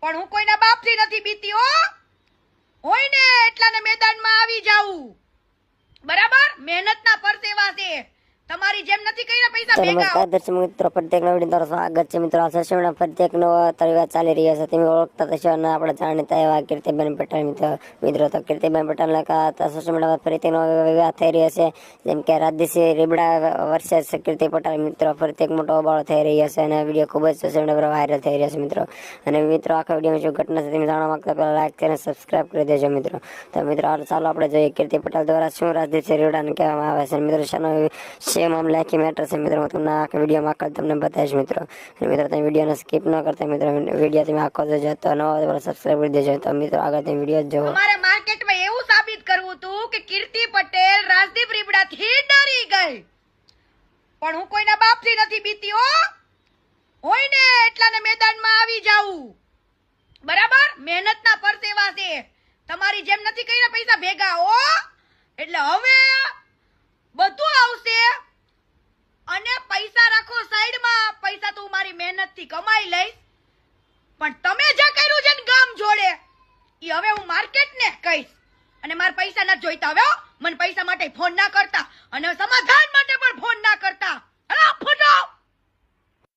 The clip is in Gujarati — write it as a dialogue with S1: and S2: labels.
S1: પણ હું કોઈના બાપથી નથી બીતી, હો. હોય ને એટલાને મેદાનમાં આવી જાઉં. બરાબર? મહેનતના પરસેવા છે તમારી જેમ નથી કર્યા પૈસા
S2: તો
S1: ભેગા
S2: નમસ્કાર દર્શક મિત્રો પ્રત્યેક નવા વીડિયો સ્વાગત છે. મિત્રો આ સત્સંગના પ્રત્યેક નવો ચાલી રહ્યો છે. તમે ઓળખતા થશો અને આપણે જાણીતા એવા કીર્તિબેન પટેલ મિત્રો. મિત્રો તો કીર્તિબેન પટેલના કા સત્સંગમાં ફરીથી નવો વિવાહ થઈ રહ્યો છે. જેમ કે રાજદીસી રીબડા વર્ષે કીર્તિ પટેલ મિત્રો ફરીથી મોટો બળ થઈ રહ્યો છે અને વીડિયો ખૂબ જ સોશિયલ મીડિયા પર વાયરલ થઈ રહ્યો છે મિત્રો. અને મિત્રો આખા વિડીયોમાં શું ઘટના છે તમે જાણવા માંગતા પહેલાં લાઈક કરીને સબસ્ક્રાઇબ કરી દેજો મિત્રો. તો મિત્રો હાલ ચાલો આપણે જોઈએ કીર્તિ પટેલ દ્વારા શું રાજદીપસિંહ રીબડાને કહેવામાં આવે છે. મિત્રો શાનો છે મામલે આખી મેટર છે મિત્રો. હું તમને આખા વિડીયોમાં આખા તમને બતાવીશ મિત્રો. મિત્રો, તમે વિડીયોને સ્કીપ ન કરતા મિત્રો વીડિયો તમે આખો જોજો તો નવા તો સબસ્ક્રાઈબ કરી દેજો. તો મિત્રો, આગળ તમે વીડિયો જોવો.
S1: અમારે માર્કેટમાં એવું સાબિત કરવું હતું કે કીર્તિ પટેલ, રાજદીપ રીબડાથી ડરી ગઈ. પણ હું કોઈના બાપથી નથી બીતી, હો. હોય ને એટલાને મેદાનમાં આવી જાવું બરાબર? મહેનતના પરસેવા છે. તમારી જેમ નથી કર્યા પૈસા ભેગા, હો. એટલે હવે બધું આવશે અને પૈસા રાખો સાઈડમાં પૈસા તો હું મારી મહેનતથી કમાઈ લઈશ પણ તમે જે કર્યું છે ને ગામ જોડે એ હવે હું માર્કેટ ને કહીશ અને મારા પૈસા ના જોઈતા હવે. મને પૈસા માટે ફોન ના કરતા અને સમાધાન માટે